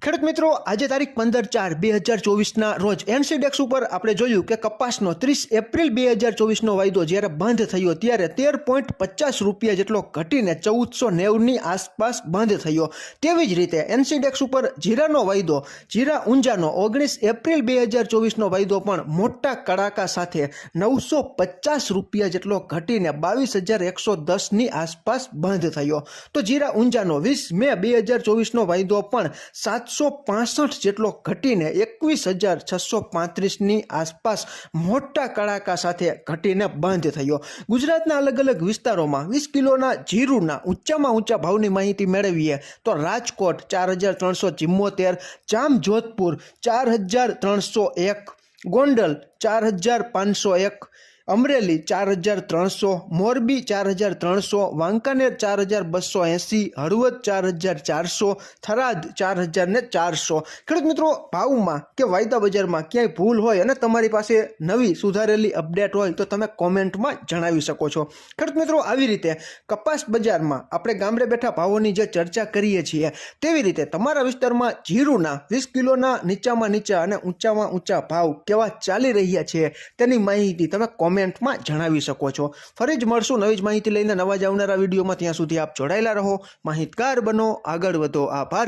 ખેડૂત મિત્રો, આજે તારીખ પંદર ચાર બે હજાર ચોવીસના રોજ એનસીડેક્સ ઉપર આપણે જોયું કે કપાસનો ત્રીસ એપ્રિલ બે હજાર ચોવીસનો વાયદો જ્યારે બંધ થયો ત્યારે તેર પોઈન્ટ પચાસ રૂપિયા જેટલો ઘટીને ચૌદસો નેવની આસપાસ બંધ થયો. તેવી જ રીતે એનસીડેક્સ ઉપર જીરાનો વાયદો, જીરા ઊંઝાનો ઓગણીસ એપ્રિલ બે હજાર ચોવીસનો વાયદો પણ મોટા કડાકા સાથે નવસો પચાસ રૂપિયા જેટલો ઘટીને બાવીસ હજાર એકસો દસની આસપાસ બંધ થયો. તો જીરા ઊંઝાનો વીસ મે બે હજાર ચોવીસનો વાયદો પણ સાતસો પાસઠ જેટલો ઘટીને એકવીસ હજાર છસો પાંત્રીસની આસપાસ મોટા કડાકા સાથે ઘટીને બંધ થયો. ગુજરાતના અલગ અલગ વિસ્તારોમાં વીસ કિલોના જીરુના ઊંચામાં ઊંચા ભાવની માહિતી મેળવીએ તો રાજકોટ ચાર હજાર ત્રણસો ચિમ્મોતેર, જામજોધપુર ચાર હજાર ત્રણસો એક, ગોંડલ ચાર હજાર પાંચસો એક અમરેલી ચાર હજાર ત્રણસો, મોરબી ચાર હજાર ત્રણસો, વાંકાનેર ચાર હજાર બસો એંસી હળવદ ચાર હજાર ચારસો, થરાદ ચાર હજાર ને ચારસો. ખેડૂત મિત્રો, ભાવમાં કે વાયદા બજારમાં ક્યાંય ભૂલ હોય અને તમારી પાસે નવી સુધારેલી અપડેટ હોય તો તમે કોમેન્ટમાં જણાવી શકો છો. ખેડૂત મિત્રો, આવી રીતે કપાસ બજારમાં આપણે ગામડે બેઠા ભાવોની જે ચર્ચા કરીએ છીએ, તેવી રીતે તમારા વિસ્તારમાં જીરુના વીસ કિલોના નીચામાં નીચા અને ઊંચામાં ઊંચા ભાવ કેવા ચાલી રહ્યા છે તેની માહિતી તમે કોમેન્ટમાં જણાવી શકો છો. ફરી જ મળશું નવી જ માહિતી લઈને નવા જ આવનારા વિડીયોમાં. ત્યાં સુધી આપ જોડાયેલા રહો. માહિતગાર બનો. આગળ વધો. આભાર.